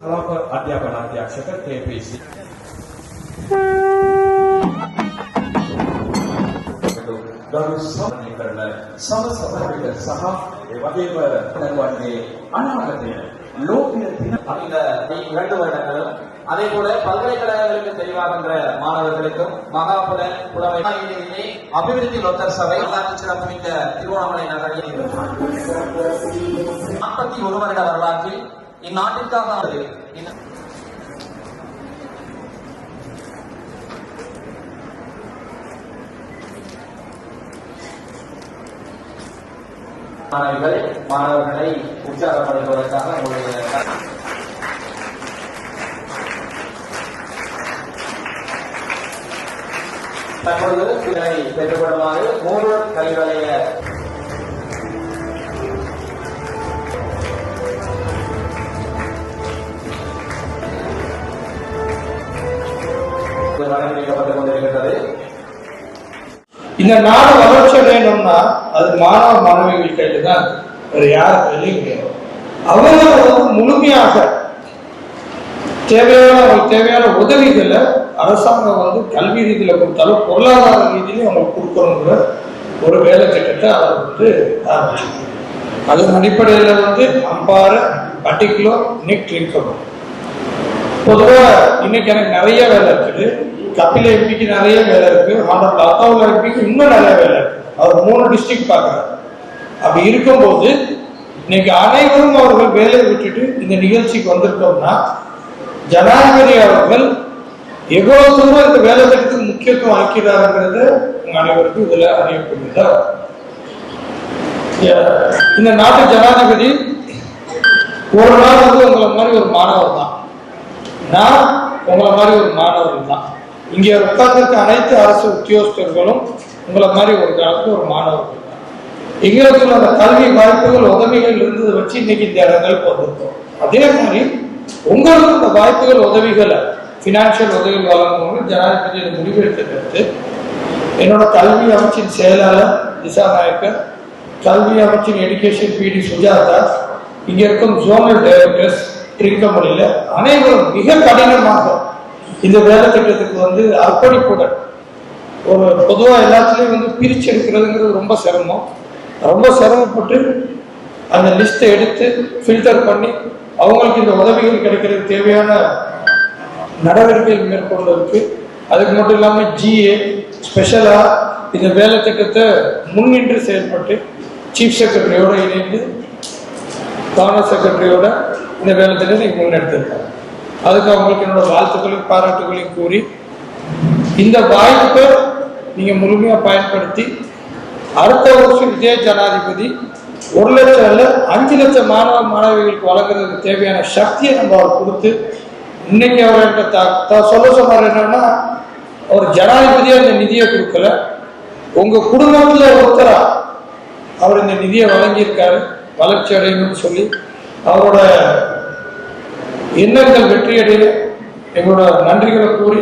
ಕಲಾಪ ಅಧ್ಯಾಪನಾಧ್ಯಕ್ಷಕ ಕೆಪಿಸಿ ಗರು ಸಮೀಕರಣ ಸಮಸಭೆಗಳ ಸಹ ವದೇವ ನಿರ್ವಹಣೆ ಅನಾಗತ್ಯ லோபிய தினம் அந்த இரண்டு வருடங்களும் அதே போல பல்கலைக்கழகங்களுக்கு தெளிவாகின்ற மாணவர்களுக்கும் மகாபுல புலமை அபிவிருத்தி லோத்தர் சபை சிறப்புமிக்க திருவண்ணாமலை நகரில் நாற்பத்தி ஒரு வருட வரலாற்றில் இந்நாட்டிற்காக மாணவிகள் மாணவர்களை உற்சாகப்படுத்துவதற்காக உங்களுடைய தற்பொழுது பெற்றுக்கொள்ளுமாறு மூன்று கல்விவலைய கொண்டிருக்கின்றது இந்த நாடு வளர்ச்சி அடையணும்னா அது மாணவ மாணவிகள் கையில் தான் வேற யார் கையிலையும் கிடையாது. அவங்க முழுமையாக தேவையான அவங்களுக்கு தேவையான உதவிகளை அரசாங்கம் வந்து கல்வி ரீதியில கொடுத்தாலும் பொருளாதார ரீதியிலையும் அவங்களுக்கு கொடுக்கணுங்கிற ஒரு வேலை திட்டத்தை அவர் வந்து ஆரம்பிச்சிருக்காங்க அதன் அடிப்படையில் வந்து அம்பாறு பர்டிகுலர் நிக் இருக்கணும் பொதுவா இன்னைக்கு எனக்கு நிறைய வேலை இருக்குது. கபில எம்பிக்கு நிறைய வேலை இருக்கு. ஆனால் அத்தாவுல எம்பிக்கு இன்னும் நிறைய வேலை இருக்கு. அவர் மூணு டிஸ்ட்ரிக்ட் பார்க்குறாரு. அப்படி இருக்கும்போது இன்னைக்கு அனைவரும் அவர்கள் வேலையை விட்டுட்டு இந்த நிகழ்ச்சிக்கு வந்திருக்கோம்னா ஜனாதிபதி அவர்கள் எவ்வளவு தூரம் இந்த வேலை திட்டத்துக்கு முக்கியத்துவம் அளிக்கிறாருங்கிறது உங்க அனைவருக்கும் இதுல அறியக்கூடியதா இந்த நாட்டு ஜனாதிபதி ஒரு நாள் வந்து உங்களை மாதிரி ஒரு மாணவர் தான் நான் உங்களை மாதிரி ஒரு மாணவர் தான் இங்கே உட்கார்ந்துருக்க அனைத்து அரசு உத்தியோகஸ்தர்களும் உங்களை மாதிரி ஒரு காலத்துல ஒரு மாணவர்கள் தான் எங்களுக்கு அந்த கல்வி வாய்ப்புகள் உதவிகள் இருந்ததை வச்சு இன்னைக்கு இந்த இடங்களுக்கு வந்திருக்கோம் அதே மாதிரி உங்களுக்கு இந்த வாய்ப்புகள் உதவிகளை பினான்சியல் உதவிகள் வழங்கணும்னு ஜனாதிபதி இந்த முடிவெடுத்ததற்கு என்னோட கல்வி அமைச்சின் செயலாளர் திசா நாயக்கர் கல்வி அமைச்சின் எடுகேஷன் பிடி சுஜாதா இங்கே இருக்கும் ஜோனல் டைரக்டர்ஸ் திருக்கமணியில் அனைவரும் மிக கடினமாக இந்த வேலை திட்டத்துக்கு வந்து அர்ப்பணிப்புடன் ஒரு பொதுவாக எல்லாத்துலேயும் வந்து பிரித்து எடுக்கிறதுங்கிறது ரொம்ப சிரமம். ரொம்ப சிரமப்பட்டு அந்த லிஸ்ட்டை எடுத்து ஃபில்டர் பண்ணி அவங்களுக்கு இந்த உதவிகள் கிடைக்கிறதுக்கு தேவையான நடவடிக்கைகள் மேற்கொள்வதற்கு அதுக்கு மட்டும் இல்லாமல் ஜிஏ ஸ்பெஷலாக இந்த வேலை திட்டத்தை முன்னின்று செயல்பட்டு சீஃப் செக்ரட்டரியோடு இணைந்து காங்கிரஸ் செக்ரட்டரியோட இந்த வேலை திட்டத்தை முன்னெடுத்திருக்காங்க. அதுக்கு அவங்களுக்கு என்னோட வாழ்த்துக்களையும் பாராட்டுகளையும் கூறி இந்த வாய்ப்பை நீங்க முழுமையா பயன்படுத்தி அடுத்த வருஷம் விஜய ஜனாதிபதி ஒரு லட்சம் அல்ல அஞ்சு லட்சம் மாணவ மாணவிகளுக்கு வழங்குறதுக்கு தேவையான சக்தியை நம்ம அவர் கொடுத்து இன்னைக்கு அவர் என்கிட்ட த- சொல்ல சொன்னார் என்னன்னா அவர் ஜனாதிபதியாக இந்த நிதியை கொடுக்கல. உங்க குடும்பத்துல ஒருத்தரா அவர் இந்த நிதியை வழங்கியிருக்காரு வளர்ச்சி அடையணும்னு சொல்லி அவரோட இன்னர்கள் வெற்றியடைய எங்களோட நன்றிகளை கூறி